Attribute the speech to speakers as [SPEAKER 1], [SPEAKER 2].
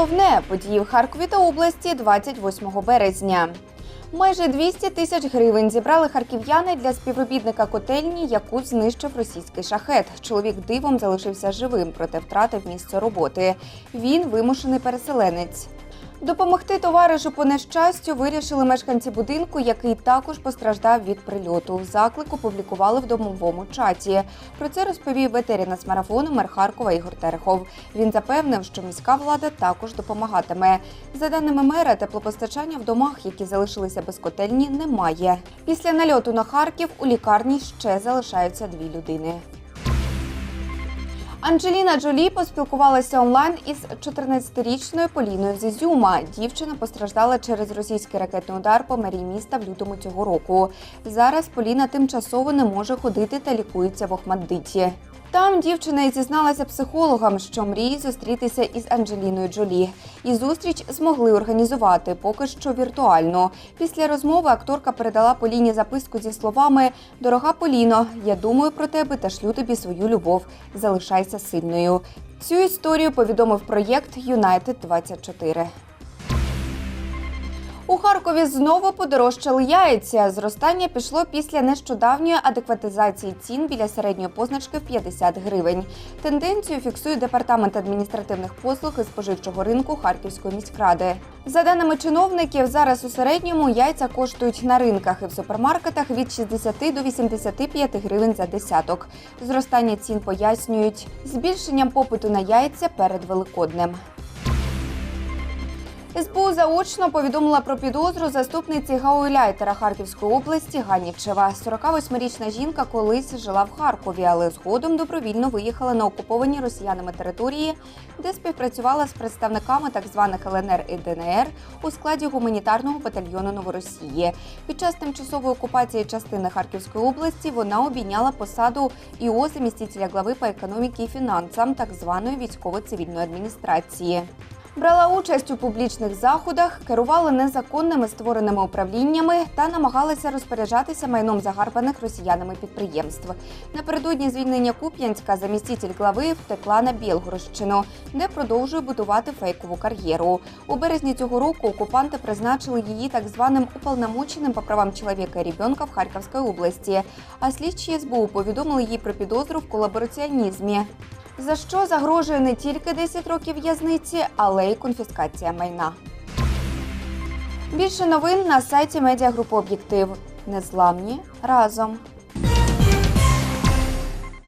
[SPEAKER 1] головне події в Харкові та області 28 березня. Майже 200 тисяч гривень зібрали харків'яни для співробітника котельні, яку знищив російський шахет. Чоловік дивом залишився живим, проте втратив місце роботи. Він вимушений переселенець. Допомогти товаришу по нещастю вирішили мешканці будинку, який також постраждав від прильоту. Заклик опублікували в домовому чаті. Про це розповів ветеран нацмарафону мер Харкова Ігор Терехов. Він запевнив, що міська влада також допомагатиме. За даними мера, теплопостачання в домах, які залишилися без котельні, немає. Після нальоту на Харків у лікарні ще залишаються дві людини. Анджеліна Джолі поспілкувалася онлайн із 14-річною Поліною з Ізюма. Дівчина постраждала через російський ракетний удар по мерії міста в лютому цього року. Зараз Поліна тимчасово не може ходити та лікується в Охмаддиті. Там дівчина і зізналася психологам, що мріє зустрітися із Анджеліною Джолі. І зустріч змогли організувати поки що віртуально. Після розмови акторка передала Поліні записку зі словами: Дорога Поліно, я думаю про тебе та шлю тобі свою любов. Залишайся сильною. Цю історію повідомив проєкт Юнайтед 24 у Харкові знову подорожчали яйця. Зростання пішло після нещодавньої адекватизації цін біля середньої позначки в 50 гривень. Тенденцію фіксує департамент адміністративних послуг і споживчого ринку Харківської міськради. За даними чиновників, зараз у середньому яйця коштують на ринках і в супермаркетах від 60 до 85 гривень за десяток. Зростання цін пояснюють збільшенням попиту на яйця перед Великоднем. СБУ заочно повідомила про підозру заступниці гауляйтера Харківської області Ганічева. 48-річна жінка колись жила в Харкові, але згодом добровільно виїхала на окуповані росіянами території, де співпрацювала з представниками так званих ЛНР і ДНР у складі гуманітарного батальйону Новоросії. Під час тимчасової окупації частини Харківської області вона обійняла посаду ІО замістителя глави по економіці і фінансам так званої військово-цивільної адміністрації. Брала участь у публічних заходах, керувала незаконними створеними управліннями та намагалася розпоряджатися майном загарбаних росіянами підприємств. Напередодні звільнення Куп'янська заміститель глави втекла на Білгородщину, де продовжує будувати фейкову кар'єру. У березні цього року окупанти призначили її так званим уполномоченим по правам чоловіка і ребенка в Харківській області. А слідчі СБУ повідомили їй про підозру в колабораціонізмі за що загрожує не тільки 10 років в'язниці, але й конфіскація майна. Більше новин на сайті медіагрупи Об'єктив. Незламні разом.